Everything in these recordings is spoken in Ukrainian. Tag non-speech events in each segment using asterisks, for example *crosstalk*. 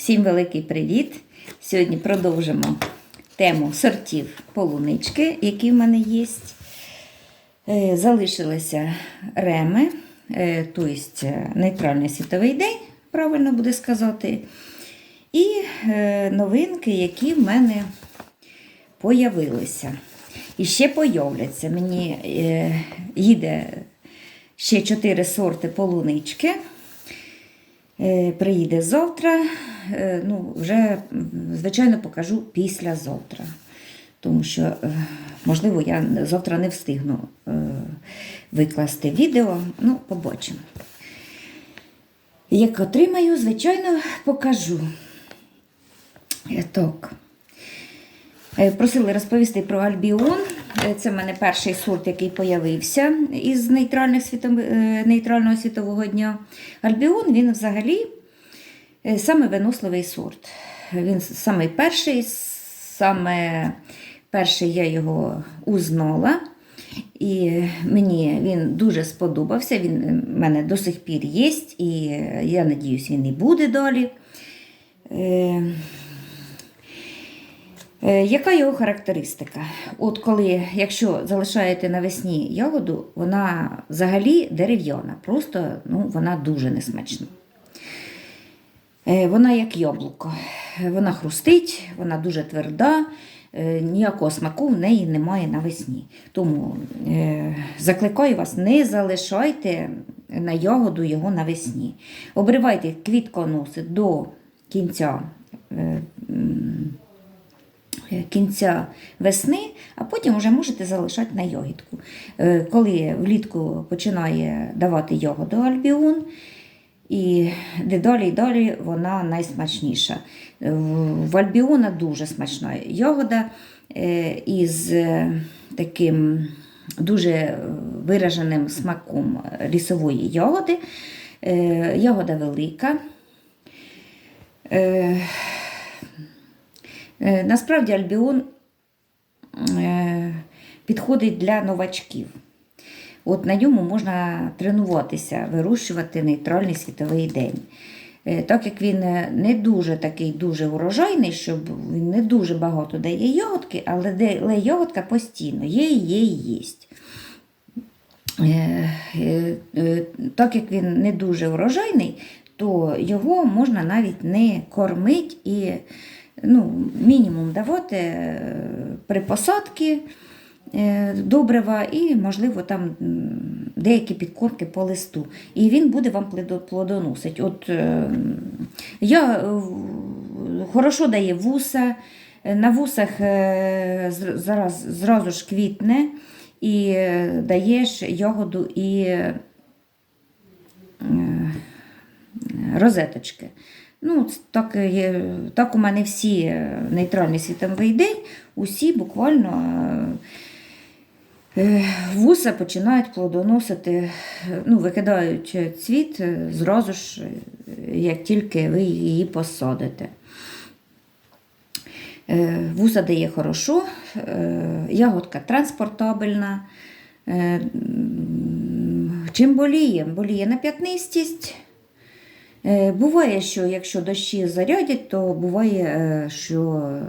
Всім великий привіт! Сьогодні продовжимо тему сортів полунички, які в мене є. Е, Залишилися реми, е, тобто нейтральний світовий день, правильно буде сказати. І е, новинки, які в мене появилися. І ще появляться. Мені е, їде ще 4 сорти полунички. Е, Приїде завтра. Е, Ну, вже, звичайно, покажу післязавтра. Тому що, е, можливо, я завтра не встигну викласти відео. Ну, побачимо. Як отримаю, звичайно, покажу. Так. Просили розповісти про Альбіон. Е, Це в мене перший сорт, який появився із нейтральних світов... е, нейтрального світового дня. Альбіон він взагалі е, саме виносливий сорт. Він самий перший, саме перший я його узнала. І мені він дуже сподобався. Він в мене до сих пір є, і я надіюсь, він і буде далі. Е, Яка його характеристика? От коли, якщо залишаєте навесні ягоду, вона взагалі дерев'яна, просто ну, вона дуже несмачна. Е, Вона як яблуко. Вона хрустить, вона дуже тверда, е, ніякого смаку в неї немає навесні. Тому закликаю вас, не залишайте на ягоду його навесні. Обривайте квітконоси до кінця. Е, кінця весни, а потім вже можете залишати на йогітку. Е, Коли влітку починає давати йогоду альбіон, і дедалі і далі вона найсмачніша. В альбіона дуже смачна ягода е, із таким дуже вираженим смаком лісової ягоди. Е, Ягода велика. Е, Насправді альбіон е, підходить для новачків. От на ньому можна тренуватися, вирощувати нейтральний світовий день. Е, Так як він не дуже такий дуже урожайний, щоб він не дуже багато дає ягодки, але ягодка постійно, є, є, і єсть. Так як він не дуже урожайний, то його можна навіть не кормити і ну, мінімум давати е, при посадці е, добрива і, можливо, там деякі підкормки по листу. І він буде вам плодо- плодоносити. От е, я хорошо дає вуса, на вусах зараз зразу ж квітне і даєш ягоду і розеточки. Ну, так, так у мене всі е, нейтральний світовий день, усі буквально е, е, вуса починають плодоносити, е, ну, викидають цвіт е, зразу ж, е, як тільки ви її посадите. Е, Вуса дає хорошо, е, ягодка транспортабельна. Е, Чим боліє? Боліє на п'ятнистість. Е, Буває, що якщо дощі зарядять, то буває, е, що е,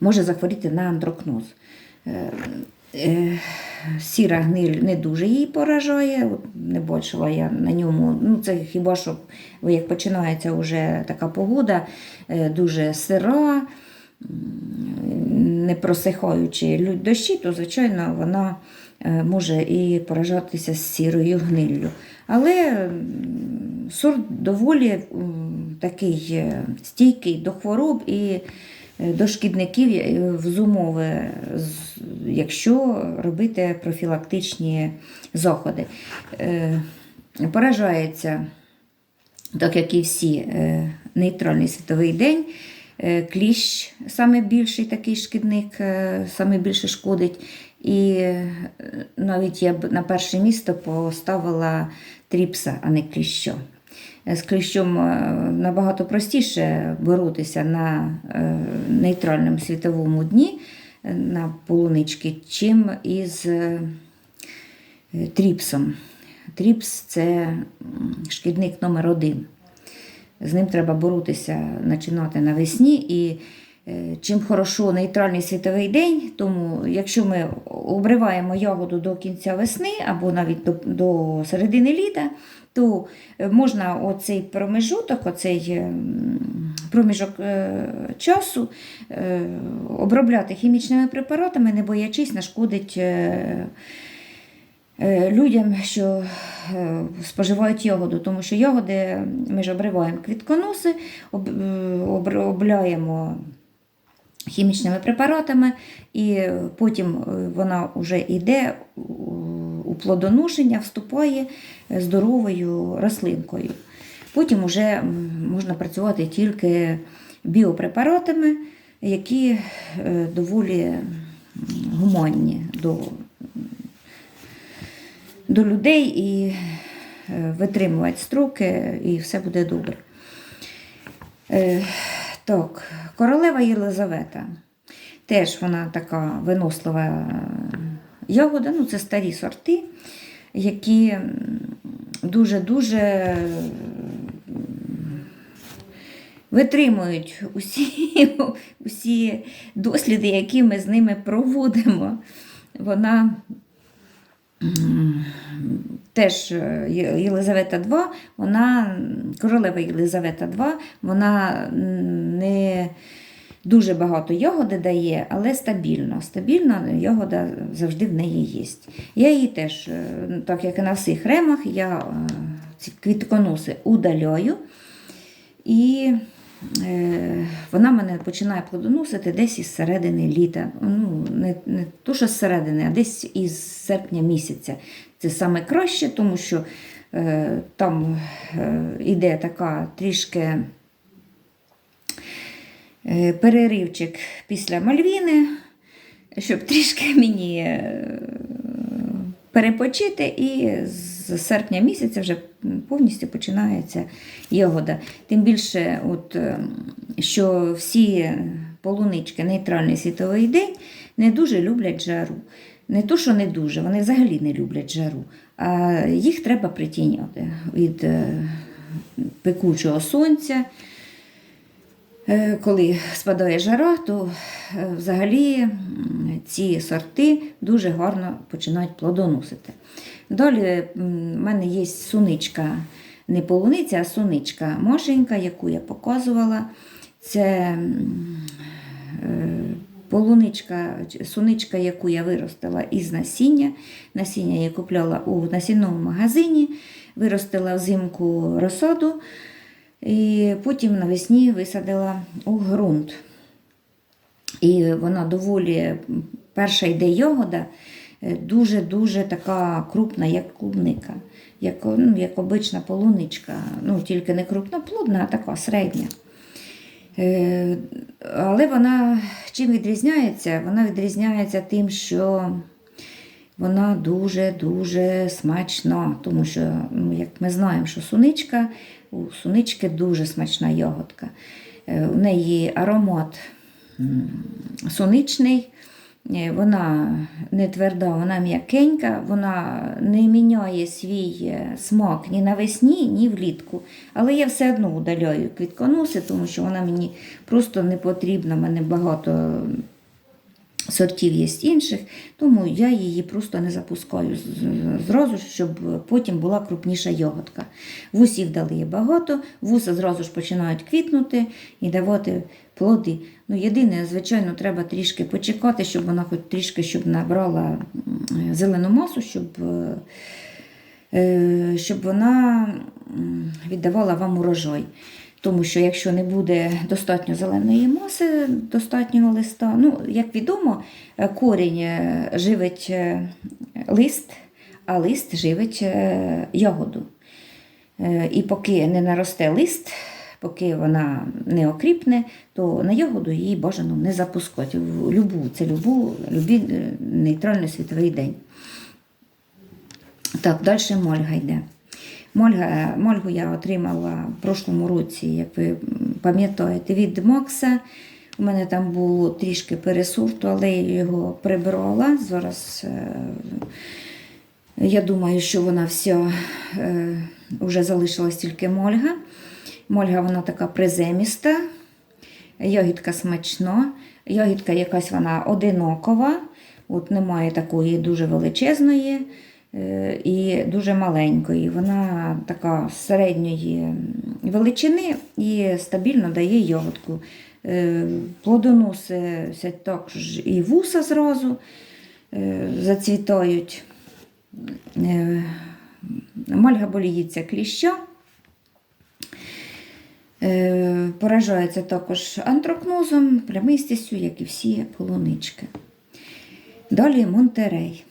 може захворіти на андрокноз. Сіра гниль не дуже її поражає, не бачила я на ньому. Ну, це хіба що як починається вже така погода, дуже сира, не просихаючи дощі, то, звичайно, вона може і поражатися з сірою гниллю. Але сорт доволі такий е, стійкий до хвороб і е, до шкідників е, в зумови, якщо робити профілактичні заходи. Поражається, так як і всі, нейтральний світовий день. Кліщ саме більший такий шкідник, саме більше шкодить. І навіть я б на перше місто поставила тріпса, а не кліщо. З кліщом е, набагато простіше боротися на е, нейтральному світовому дні е, на полунички, чим із тріпсом. Тріпс це шкідник номер один. з ним треба боротися, починати навесні. І чим хорошо нейтральний світовий день, тому якщо ми обриваємо ягоду до кінця весни або навіть до, до середини літа, то е, можна оцей промежуток, оцей ем, проміжок е, часу е, обробляти хімічними препаратами, не боячись нашкодить е, е, людям, що е, споживають ягоду, тому що ягоди ми ж обриваємо квітконоси, е, обробляємо хімічними препаратами, і потім е, вона вже йде у- плодоношення, вступає здоровою рослинкою. Потім вже можна працювати тільки біопрепаратами, які е, доволі гуманні до, до людей і е, витримувати строки, і все буде добре. Е, Так, королева Єлизавета. Теж вона така винослива е, ягода, ну це старі сорти, які дуже-дуже витримують усі, *laughs* усі досліди, які ми з ними проводимо. Вона теж е, Єлизавета II, вона, королева Єлизавета II, вона не дуже багато ягоди дає, але стабільно. Стабільно ягода завжди в неї є. Я її теж, е, так як і на всіх ремах, я е, ці квітконоси удаляю. І е, вона мене починає плодоносити десь із середини літа. Ну, не, не то, що з середини, а десь із серпня місяця. Це саме краще, тому що е, там е, іде така трішки переривчик після Мальвіни, щоб трішки мені е, перепочити, і з серпня місяця вже повністю починається ягода. Тим більше, от, е, що всі полунички нейтральний світовий день не дуже люблять жару. Не то, що не дуже, вони взагалі не люблять жару, а їх треба притіняти від е, пекучого сонця. Е, Коли спадає жара, то е, взагалі ці сорти дуже гарно починають плодоносити. Далі в мене є суничка, не полуниця, а суничка мошенька, яку я показувала. Це е, полуничка, суничка, яку я виростила із насіння. Насіння я купляла у насінному магазині, виростила взимку розсаду. І потім навесні висадила у ґрунт. І вона доволі перша йде ягода, е, дуже-дуже така крупна, як клубника, як, ну, як обична полуничка. Ну, тільки не крупноплодна, а така середня. Е, Але вона чим відрізняється? Вона відрізняється тим, що вона дуже-дуже смачна, тому що, ну, як ми знаємо, що суничка, у сунички дуже смачна ягодка. Е, У неї аромат м, суничний, е, вона не тверда, вона м'якенька, вона не міняє свій е, смак ні навесні, ні влітку. Але я все одно удаляю квітконоси, тому що вона мені просто не потрібна. Мене багато сортів є інших, тому я її просто не запускаю зразу, щоб потім була крупніша ягодка. Вусів дали є багато, вуса зразу ж починають квітнути і давати плоди. Ну, єдине, звичайно, треба трішки почекати, щоб вона хоч трішки щоб набрала зелену масу, щоб, е, е, щоб вона віддавала вам урожай. Тому що якщо не буде достатньо зеленої маси, достатнього листа, ну, як відомо, е, корінь е, живить е, лист, а лист живить ягоду. І поки не наросте лист, поки вона не окріпне, то на ягоду її бажано не запускати. В любу, це любу, любі нейтральний світовий день. Так, далі мольга йде. Мольга, мольгу я отримала в прошлому році, як ви пам'ятаєте, від Макса. У мене там було трішки пересорту, але я його прибрала. Зараз е, я думаю, що вона вся е, вже залишилась тільки мольга. Мольга вона така приземіста, ягідка смачна, ягідка якась вона одинокова, от немає такої дуже величезної е, і дуже маленької. Вона така середньої величини і стабільно дає ягодку. Е, Плодоносить також і вуса зразу е, зацвітають. Е, Мальга боліється кліща. Е, Поражається також антрокнозом, плямистістю, як і всі полунички. Далі Монтерей.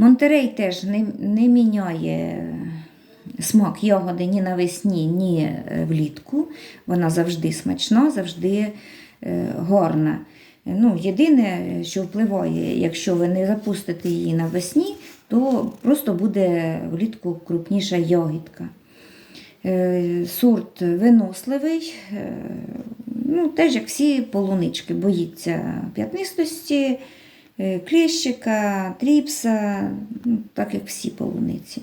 Монтерей теж не, не міняє смак ягоди ні навесні, ні е, влітку. Вона завжди смачна, завжди е, гарна. Ну, єдине, що впливає, якщо ви не запустите її навесні, то просто буде влітку крупніша ягідка. Е, Сорт виносливий, е, ну, теж як всі полунички, боїться п'ятнистості, е, клещика, тріпса, ну, так як всі полуниці.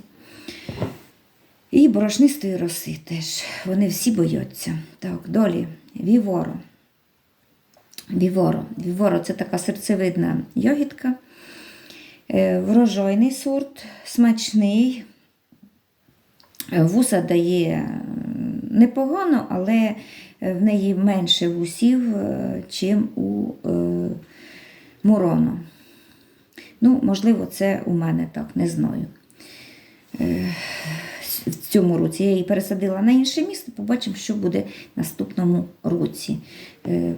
І борошнистої роси теж. Вони всі бояться. Так, далі. Віворо. Віворо. Віворо це така серцевидна ягідка. Е, Врожайний сорт, смачний. Вуса дає е, непогано, але в неї менше вусів, чим у мурону. Ну, можливо, це у мене так, не знаю. Е, в цьому році я її пересадила на інше місце, побачимо, що буде в наступному році. Е,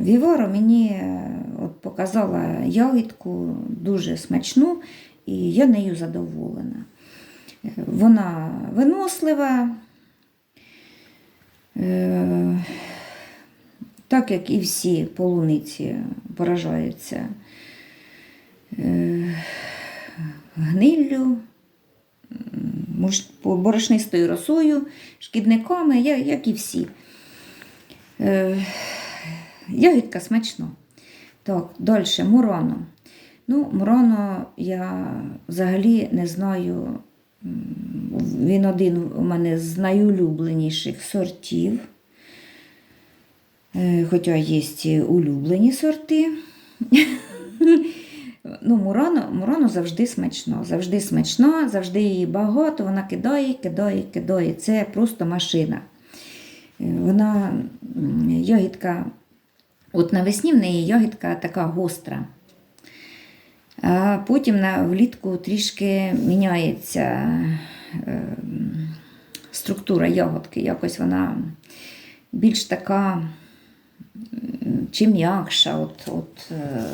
Вівора мені е, от показала ягідку дуже смачну, і я нею задоволена. Вона винослива, так як і всі полуниці поражаються е, гниллю, борошнистою росою, шкідниками, як і всі. Е, Ягідка смачна. Так, далі Мурано. Ну, Мурано я взагалі не знаю. Він один у мене з найулюбленіших сортів. Е, Хоча є улюблені сорти. *laughs* Ну, Мурано, Мурано завжди смачно. Завжди смачно, завжди її багато, вона кидає, кидає, кидає. Це просто машина. Е, Вона ягідка, от навесні в неї ягідка така гостра. А потім на, влітку трішки міняється е, структура ягодки. Якось вона більш така чи м'якша. От, от, е,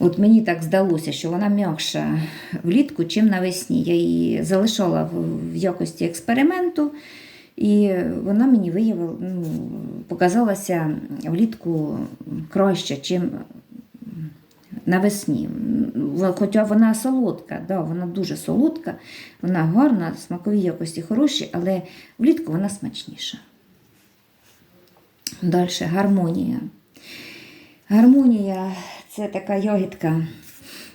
От мені так здалося, що вона м'якша влітку, чим навесні. Я її залишала в, якості експерименту, і вона мені виявила, ну, показалася влітку краще, чим навесні. Хоча вона солодка, да, вона дуже солодка, вона гарна, смакові якості хороші, але влітку вона смачніша. Далі гармонія. Гармонія це така ягідка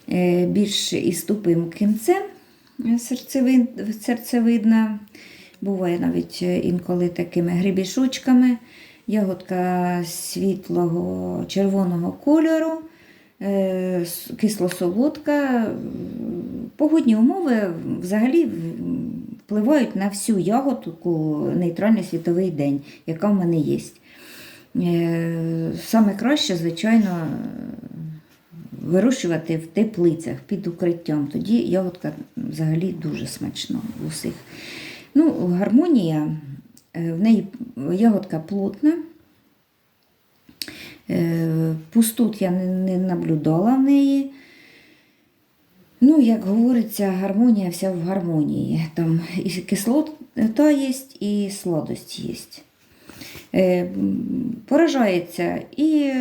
е, більш із тупим кінцем серцевидна. Буває навіть е, інколи такими грибішочками. Ягодка світлого червоного кольору, е, кисло-солодка. Погодні умови взагалі впливають на всю ягодку нейтральний світовий день, яка в мене є. Е, Саме краще, звичайно, вирощувати в теплицях під укриттям. Тоді ягодка взагалі дуже смачна в усіх. Ну, гармонія, е, в неї ягодка плотна. Е, Пустот я не, наблюдала в неї. Ну, як говориться, гармонія вся в гармонії. Там і кислота є, і сладость є. Е, Поражається і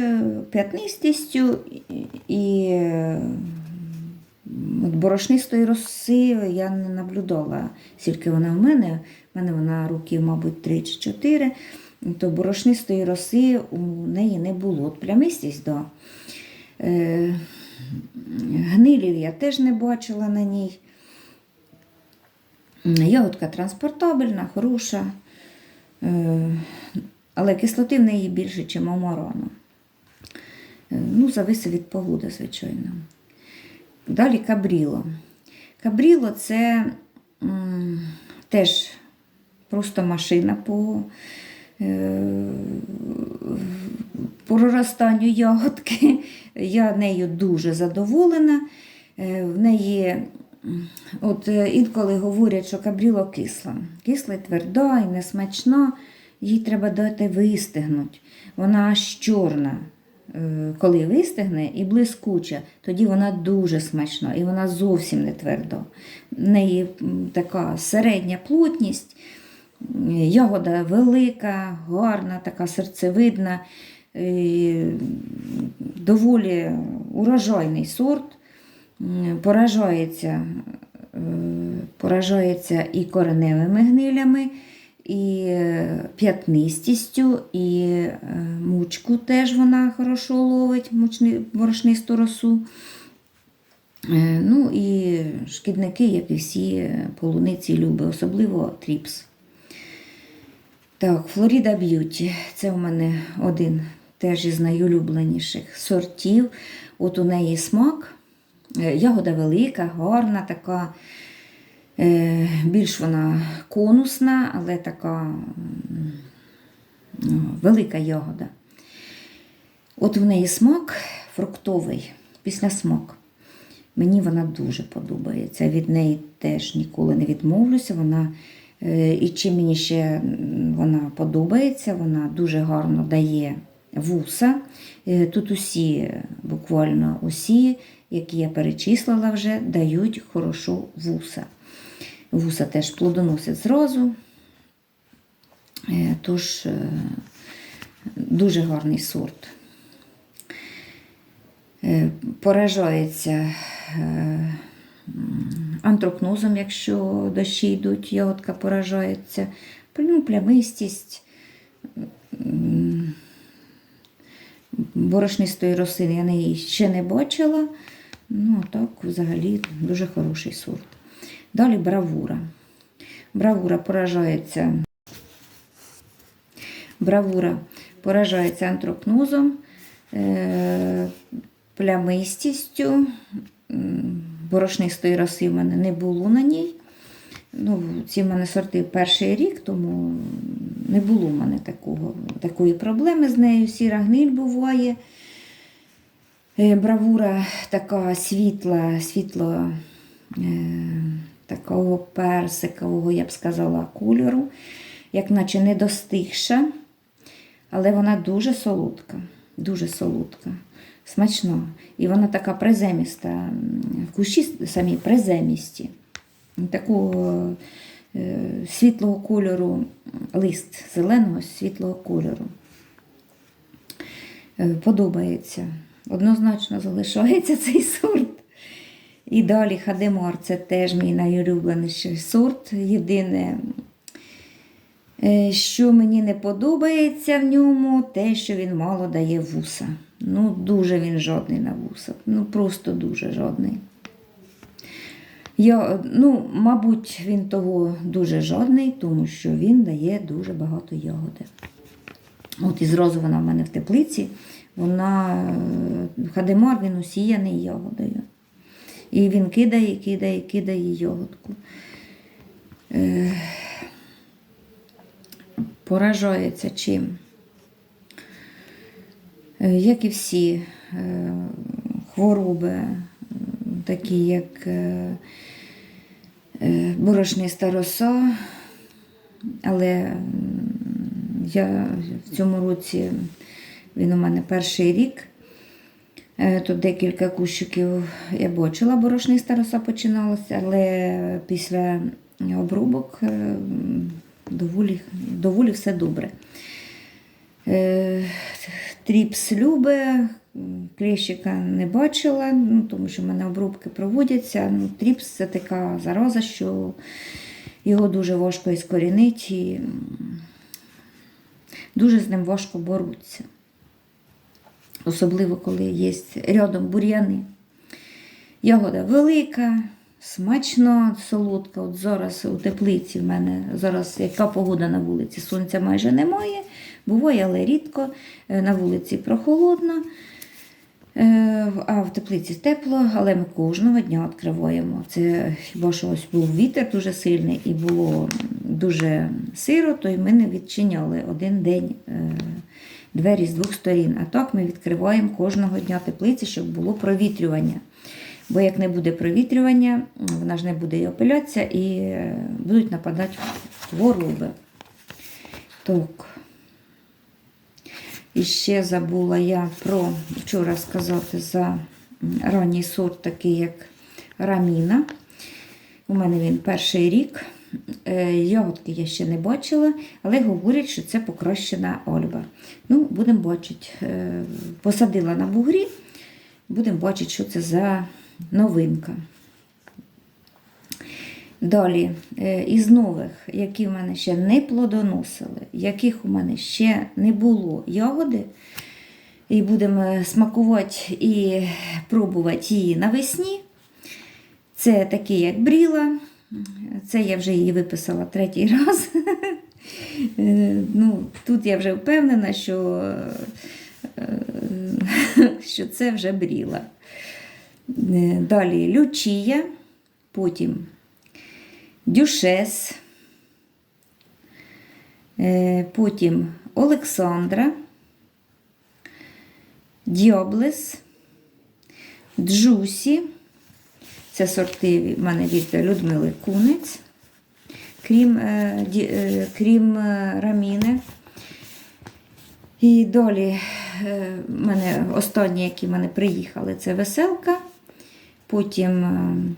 п'ятнистістю, і- е, борошнистої роси я не наблюдала, скільки вона в мене. В мене вона років, мабуть, 3 чи 4, то борошнистої роси у неї не було. От плямистість, да. Е, Гнилів я теж не бачила на ній. Ягодка транспортабельна, хороша, але кислоти в неї більше, ніж у. Е, Ну, зависить від погоди, звичайно. Далі кабріло. Кабріло це теж просто машина по, е, проростанню ягодки. Я нею дуже задоволена. Е, В неї от е, інколи говорять, що кабріло кисла. Кисла тверда і несмачна. Їй треба дати вистигнути. Вона аж чорна. Е, Коли вистигне і блискуча, тоді вона дуже смачна і вона зовсім не тверда. В неї така середня плотність, ягода велика, гарна, така серцевидна, е, доволі урожайний сорт. Поражається, е, поражається і кореневими гнилями, і е, п'ятнистістю, і е, мучку теж вона хорошо ловить, борошнисту росу. Ну і шкідники, як і всі полуниці люби, особливо тріпс. Так, Флоріда Б'юті. Це у мене один теж із найулюбленіших сортів. От у неї смак. Е, Ягода велика, гарна, така. Е, Більш вона конусна, але така велика ягода. От в неї смак фруктовий, після смак. Мені вона дуже подобається. Від неї теж ніколи не відмовлюся. Вона, е, і чим мені ще вона подобається, вона дуже гарно дає вуса. Тут усі, буквально усі, які я перечислила вже, дають хорошо вуса. Вуса теж плодоносять зразу. Е, Тож е, дуже гарний сорт. Е, Поражається антрокнозом, якщо дощі йдуть, ягодка поражається. Ну, плямистість, борошнистої рослини я неї ще не бачила. Ну, а так, взагалі, дуже хороший сорт. Далі бравура. Бравура поражається. Бравура поражається антрокнозом, е, плямистістю. Борошнистої роси в мене не було на ній. Ну, ці в мене сорти перший рік, тому не було в мене такого, такої проблеми з нею. Сіра гниль буває. Е, Бравура така світла, світло е, такого персикового, я б сказала, кольору, як наче не достигша, але вона дуже солодка, дуже солодка, смачна. І вона така приземіста, в кущі самі приземісті. Такого е, світлого кольору, лист зеленого світлого кольору. Подобається. Однозначно залишається цей сорт. І далі Хадемар це теж мій найулюбленіший сорт. Єдине, е, що мені не подобається в ньому, те, що він мало дає вуса. Ну, дуже він жодний на вуса. Ну, просто дуже жодний. Я, ну, мабуть, він того дуже жодний, тому що він дає дуже багато ягоди. От і зразу вона в мене в теплиці, вона е, хадемар він усіяний ягодою. І він кидає, кидає, кидає ягодку. Е, поражається чим? Е, Як і всі хвороби, такі як борошниста роса, але я в цьому році він у мене перший рік. Е, Тут декілька кущиків я бачила, борошниста роса починалася, але після обрубок е, доволі, доволі все добре. Е, Тріпс любе, м, клещика не бачила, ну, тому що в мене обрубки проводяться. Ну, тріпс це така зараза, що його дуже важко іскорінити і дуже з ним важко боротися. Особливо, коли є рядом бур'яни. Ягода велика, смачно, солодка. От зараз у теплиці в мене зараз яка погода на вулиці? Сонця майже немає. Буває, але рідко. Е, На вулиці прохолодно. Е, А в теплиці тепло, але ми кожного дня відкриваємо. Це хіба що ось був вітер дуже сильний і було дуже сиро, то й ми не відчиняли один день е, двері з двох сторін. А так ми відкриваємо кожного дня теплиці, щоб було провітрювання. Бо як не буде провітрювання, вона ж не буде і опилятися і е, будуть нападати хвороби. Так. І ще забула я про вчора сказати за ранній сорт, такий як раміна. У мене він перший рік. Е, Ягодки я ще не бачила, але говорять, що це покращена ольба. Ну, будемо бачити. Е, Посадила на бугрі, будемо бачити, що це за новинка. Далі, е, із нових, які в мене ще не плодоносили, яких у мене ще не було ягоди, і будемо смакувати і пробувати її навесні. Це такі, як бріла. Це я вже її виписала третій раз. Е, ну, тут я вже впевнена, що, е, що це вже бріла. Е, Далі лючія, потім Дюшес, потім Олександра, Діоблес, Джусі. Це сорти в мене від Людмили Кунець, крім, е, е, крім е, раміни. І далі мене останні, які в мене приїхали, це веселка. Потім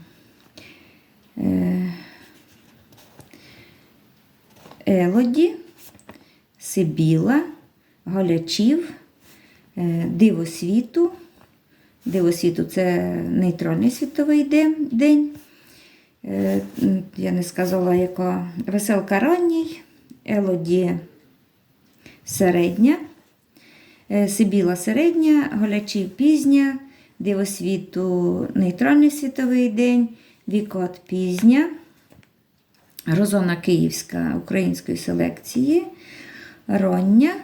Елоді, Сибіла, Галячів, е, Диво світу. Диво світу це нейтральний світовий день. Е, Я не сказала, яка веселка ранній, Елоді середня, е, Сибіла середня, Галячів пізня, Диво світу нейтральний світовий день, Вікот пізня. Розона Київська української селекції, Роння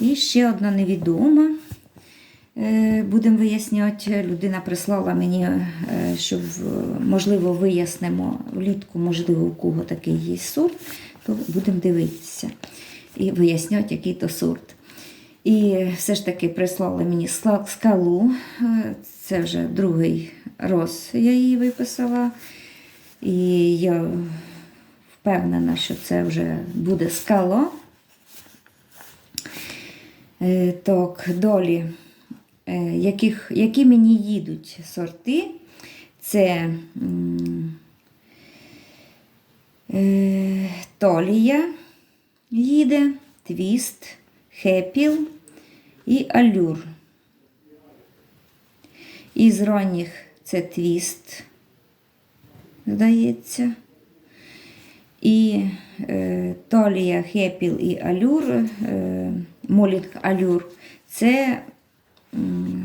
і ще одна невідома. Е, Будемо виясняти. Людина прислала мені, е, щоб, е, можливо, вияснимо влітку, можливо, у кого такий є сорт, то будемо дивитися і виясняти, який то сорт. І все ж таки прислали мені скалу. Е, Це вже другий роз я її виписала. І я впевнена, що це вже буде скало. Так, далі. Е, Яких, які мені їдуть сорти, це е, Толія їде, Твіст, Хепіл і Алюр. Із ранніх це Твіст, здається. І е, Толія, Хепіл і Алюр, е, Молінг Алюр це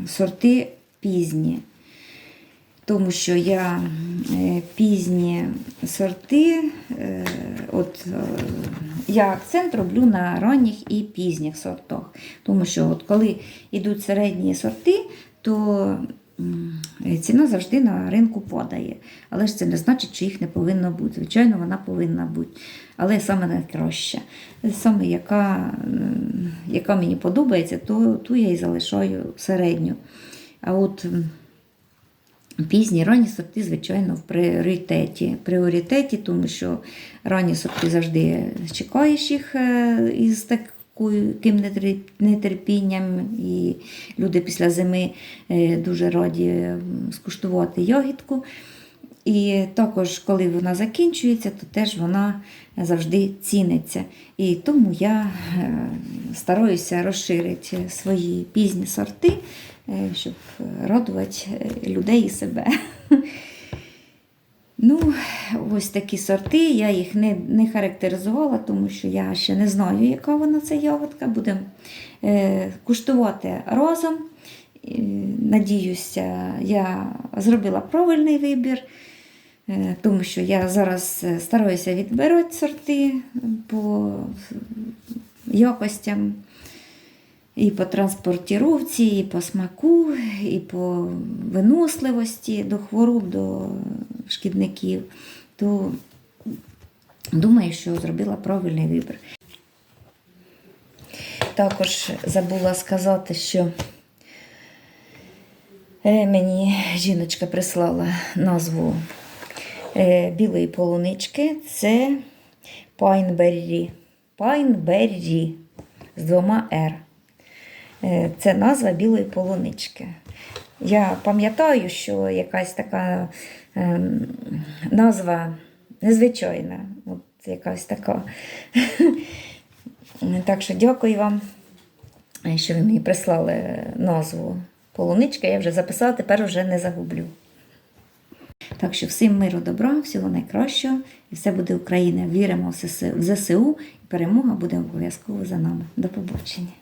сорти пізні. Тому що я е, пізні сорти, е, от, е, я акцент роблю на ранніх і пізніх сортах. Тому що от коли йдуть середні сорти, то ціна завжди на ринку падає. Але ж це не значить, що їх не повинно бути. Звичайно, вона повинна бути. Але саме найкраща. Саме яка, яка мені подобається, то ту я і залишаю середню. А от Пізні ранні сорти, звичайно, в пріоритеті. пріоритеті, тому що ранні сорти завжди чекаєш їх е, із таким нетер- нетерпінням. І люди після зими е, дуже раді скуштувати ягідку. І також, коли вона закінчується, то теж вона завжди ціниться. І тому я е, стараюся розширити свої пізні сорти, е, щоб радувати людей і себе. *laughs* Ну, ось такі сорти. Я їх не, не характеризувала, тому що я ще не знаю, яка вона ця ягодка. Будемо е, куштувати разом. Е, Надіюся, я зробила правильний вибір. Е, Тому що я зараз е, стараюся відбирати сорти по якостям, і по транспортіровці, і по смаку, і по виносливості до хвороб, до шкідників. То думаю, що зробила правильний вибір. Також забула сказати, що е, мені жіночка прислала назву е, білої полунички. Це Пайнберрі. Пайнберрі з двома R. Е, Це назва білої полунички. Я пам'ятаю, що якась така ем, назва незвичайна. От якась така. *laughs* Так що дякую вам, е, що ви мені прислали назву полуничка. Я вже записала, тепер вже не загублю. Так що всім миру, добра, всього найкращого, і все буде Україна. Віримо в ЗСУ, і перемога буде обов'язково за нами. До побачення.